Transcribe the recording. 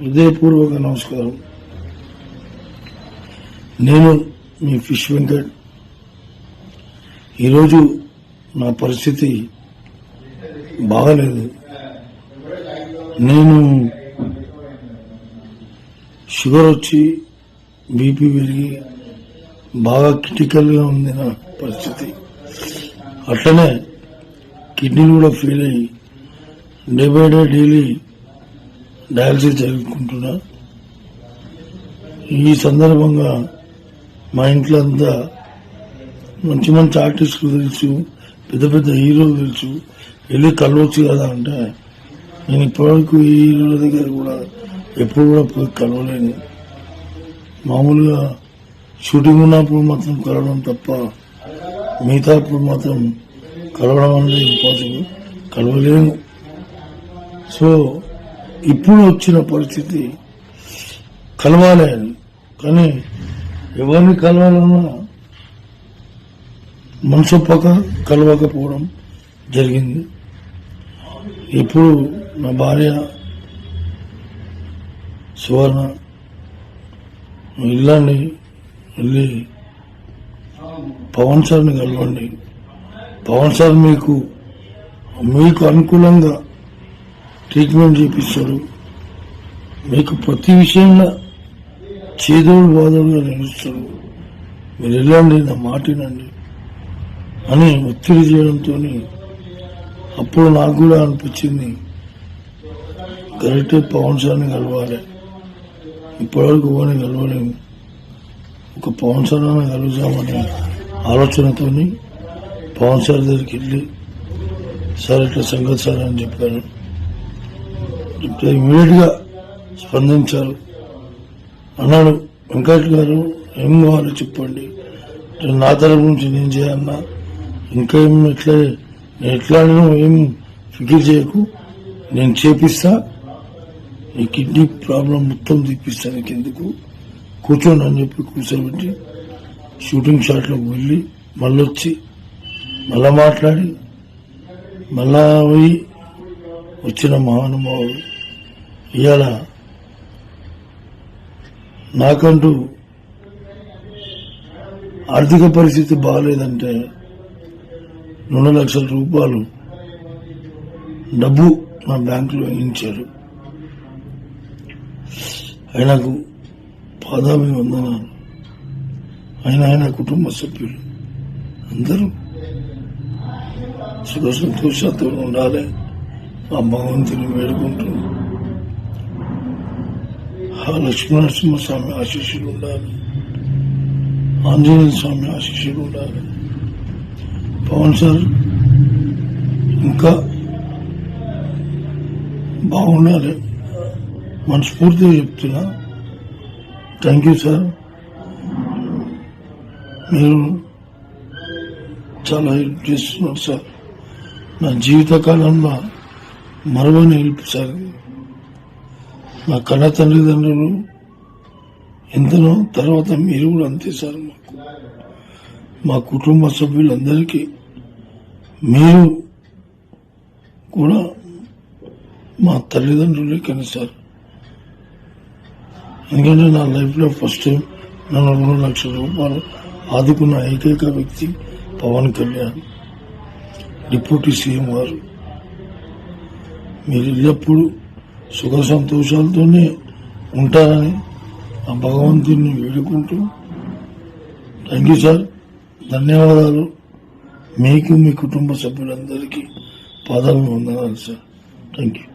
హృదయపూర్వక నమస్కారం. నేను మీ ఫిష్ వెంకట్. ఈరోజు నా పరిస్థితి బాగలేదు. నేను షుగర్ వచ్చి బీపీ పెరిగి బాగా క్రిటికల్గా ఉంది నా పరిస్థితి. అట్లనే కిడ్నీలు కూడా ఫెయిల్ అయ్యి day by day daily dialysis జరుపుకుంటున్నా ఈ సందర్భంగా మా ఇంట్లో అంతా మంచి మంచి ఆర్టిస్టులు తెలుసు పెద్ద పెద్ద హీరోలు తెలుసు. వెళ్ళి కలవచ్చు కదా అంటే నేను ఇప్పటివరకు ఈ హీరోల దగ్గర కూడా ఎప్పుడు కూడా పోయి కలవలేను. మామూలుగా షూటింగ్ ఉన్నప్పుడు మాత్రం కలవడం తప్ప మిగతాప్పుడు మాత్రం కలవడం అనేది ఇంపాసిబుల్. కలవలేను. సో ఇప్పుడు వచ్చిన పరిస్థితి కలవాలి కానీ ఎవరిని కలవాలన్నా మనసొప్పక కలవకపోవడం జరిగింది. ఇప్పుడు నా భార్య సువర్ణ ఇల్లండి వెళ్ళి పవన్ సార్ని కలవండి. పవన్ సార్ మీకు మీకు అనుకూలంగా ట్రీట్మెంట్ చేపిస్తారు. మీకు ప్రతి విషయంలో చేదోడు బాధోడుగా నిలుస్తారు మీరు వెళ్ళండి నా మాట వినండి అని ఒత్తిడి చేయడంతో అప్పుడు నాకు కూడా అనిపించింది. కరెక్టే పవన్ సార్ని కలవాలి. ఇప్పటివరకు ఎవరిని కలవలేము ఒక పవన్ సార్ అని కలుగుతామనే ఆలోచనతో పవన్ సార్ దగ్గరికి వెళ్ళి సార్ ఇట్లా సంగతి సార్ అని చెప్పాను ఇట్లా ఇమీడియట్గా స్పందించారు. అన్నాడు వెంకట్ గారు ఏం కావాలో చెప్పండి. నా తరపు నుంచి నేను చేయన్నా. ఇంకా ఏం ఎట్లా నేను ఎట్లా ఏం ఫికిర్ చేయకు. నేను చేపిస్తా. ఈ కిడ్నీ ప్రాబ్లం మొత్తం తీపిస్తా నీకు ఎందుకు కూర్చోండి అని చెప్పి కూర్చోబెట్టి షూటింగ్ షాట్లోకి వెళ్ళి మళ్ళీ వచ్చి మళ్ళా మాట్లాడి మళ్ళా పోయి వచ్చిన మహానుభావుడు ఇవాళ నాకంటూ ఆర్థిక పరిస్థితి బాగాలేదంటే రెండు లక్షల రూపాయలు డబ్బు నా బ్యాంకులో వేయించారు. ఆయనకు పాదాభివందనాలు ఆయన ఆయన కుటుంబ సభ్యులు అందరూ సుఖ సంతోషాలతో ఉండాలి. ఆ భగవంతుని వేడుకుంటూ ఆ లక్ష్మీనరసింహ స్వామి ఆశీస్సులు ఉండాలి. ఆంజనేయ స్వామి ఆశీస్సులు ఉండాలి. పవన్ సార్ ఇంకా బాగుండాలి. మనస్ఫూర్తిగా చెప్తున్నా. థ్యాంక్ యూ సార్ మీరు చాలా హెల్ప్ చేస్తున్నారు సార్ నా జీవితకాలంలో మరవని హెల్ప్ సార్ నా కన్న తల్లిదండ్రులు ఎంతనో తర్వాత మీరు కూడా అంతే సార్ మాకు. మా కుటుంబ సభ్యులందరికీ మీరు కూడా మా తల్లిదండ్రులే కానీ సార్. ఎందుకంటే నా లైఫ్లో ఫస్ట్ నన్ను రెండు లక్షల రూపాయలు ఆదుకున్న ఏకైక వ్యక్తి పవన్ కళ్యాణ్ డిప్యూటీ సీఎం గారు. మీరు ఎల్లప్పుడూ సుఖ సంతోషాలతోనే ఉంటారని ఆ భగవంతుని వేడుకుంటూ థ్యాంక్ యూ సార్. ధన్యవాదాలు. మీకు మీ కుటుంబ సభ్యులందరికీ పాదాలు వందనాలు సార్. Thank you.